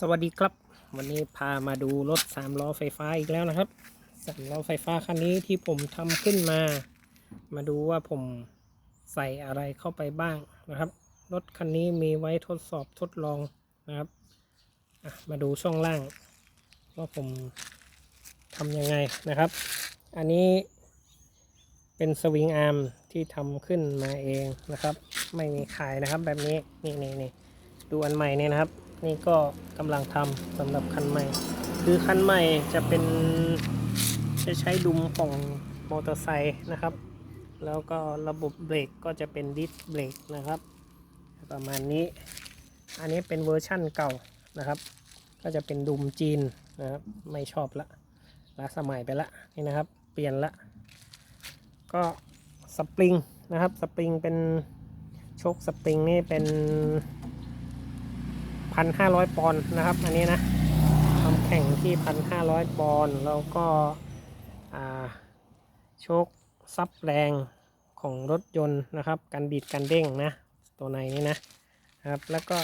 สวัสดีครับ วันนี้พามาดูรถสามล้อไฟฟ้าอีกแล้วนะครับสามล้อไฟฟ้าคันนี้ที่ผมทำขึ้นมา มาดูว่าผมใส่อะไรเข้าไปบ้างนะครับ รถคันนี้มีไว้ทดสอบทดลองนะครับมาดูช่องล่าง ว่าผมทำยังไงนะครับ อันนี้เป็นสวิงอาร์มที่ทำขึ้นมาเองนะครับ ไม่มีขายนะครับแบบนี้นี่นี่นี่ดูอันใหม่เนี่ยนะครับ นี่ก็กำลังทำสำหรับคันใหม่ คือคันใหม่จะเป็นจะใช้ดุมของมอเตอร์ไซค์นะครับ แล้วก็ระบบเบรกก็จะเป็นดิสเบรกนะครับ ประมาณนี้ อันนี้เป็นเวอร์ชั่นเก่านะครับ ก็จะเป็นดุมจีนนะครับ ไม่ชอบละล้าสมัยไปละนี่นะครับ เปลี่ยนละ ก็สปริงนะครับ สปริงเป็นโชคสปริงนี่เป็น พันห้าร้อยปอนด์นะครับ อันนี้นะทำแข่งที่พันห้าร้อยปอนด์แล้วก็โชคซับแรงของรถยนต์นะครับการบิดการเด้งนะ ตัวในนี้นะนะครับ แล้วก็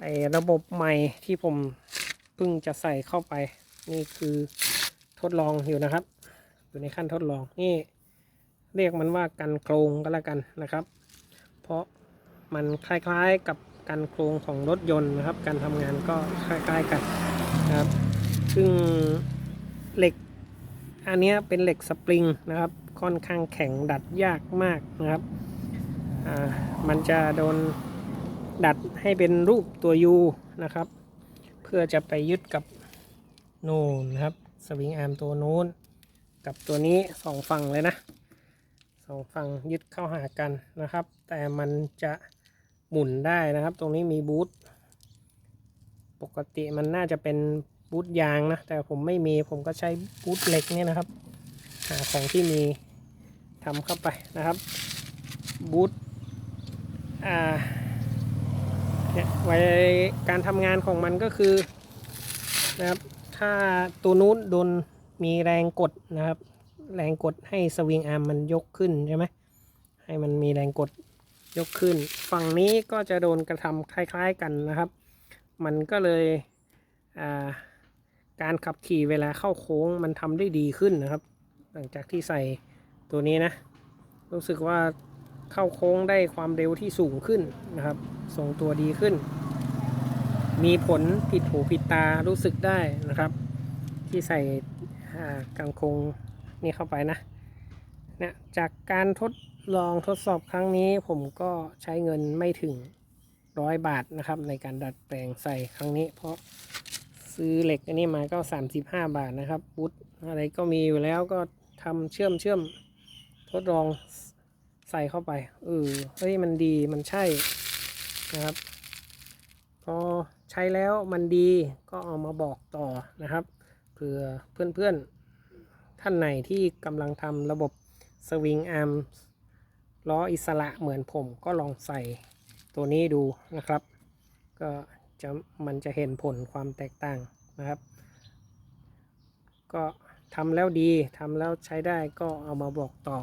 ไอระบบใหม่ที่ผมเพิ่งจะใส่เข้าไป นี่คือทดลองอยู่นะครับ อยู่ในขั้นทดลองนี่เรียกมันว่ากันโครงก็แล้วกันนะครับ เพราะมันคล้ายๆกับ กันโครงของรถยนต์นะครับ การทำงานก็คล้ายๆกันนะครับ ซึ่งเหล็กอันนี้เป็นเหล็กสปริงนะครับ ค่อนข้างแข็งดัดยากมากนะครับอ่ามันจะโดนดัดให้เป็นรูปตัว U นะครับ เพื่อจะไปยึดกับโน่นนะครับสวิงอาร์มตัวนู้น กับตัวนี้สองฝั่งเลยนะสองฝั่งยึดเข้าหากันนะครับ แต่มันจะ หมุนได้นะครับ ตรงนี้มีบูทปกติมันน่าจะเป็นบูทยางนะ แต่ผมไม่มีผมก็ใช้บูทเหล็กเนี่ยนะครับ หาของที่มีทำเข้าไปนะครับบูทอ่าเนี่ยไว้การทำงานของมันก็คือนะครับถ้าตัวนู้นโดนมีแรงกดนะครับ แรงกดให้สวิงอาร์มมันยกขึ้นใช่ไหมให้มันมีแรงกด ยกขึ้น ฝั่งนี้ก็จะโดนกระทำคล้าย ๆกันนะครับ มันก็เลยาการขับขี่เวลาเข้าโค้งมันทำได้ดีขึ้นนะครับ หลังจากที่ใส่ตัวนี้นะ รู้สึกว่าเข้าโค้งได้ความเร็วที่สูงขึ้นนะครับทรงตัวดีขึ้น มีผลผิดหูผิดตารู้สึกได้นะครับ ที่ใส่กางคงนี่เข้าไปนะเนี่ยจากการทด ลองทดสอบครั้งนี้ผมก็ใช้เงินไม่ถึงร้อยบาทนะครับ ในการดัดแปลงใส่ครั้งนี้ เพราะซื้อเหล็กอันนี้มาก็ 35 บาทนะครับบุตอะไรก็มีอยู่แล้วก็ทำเชื่อมเชื่อมทดลองใส่เข้าไปเออเฮ้ยมันดีมันใช่นะครับพอใช้แล้วมันดีก็เอามาบอกต่อนะครับเผื่อเพื่อนๆท่านไหนที่กำลังทำระบบสวิงอาร์ม ล้ออิสระเหมือนผมก็ลองใส่ตัวนี้ดูนะครับ ก็จะมันจะเห็นผลความแตกต่างนะครับ ก็ทำแล้วดีทำแล้วใช้ได้ก็เอามาบอกต่อ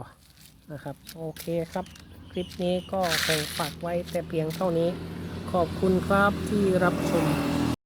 นะครับ โอเคครับ คลิปนี้ก็คงฝากไว้แต่เพียงเท่านี้ ขอบคุณครับที่รับชม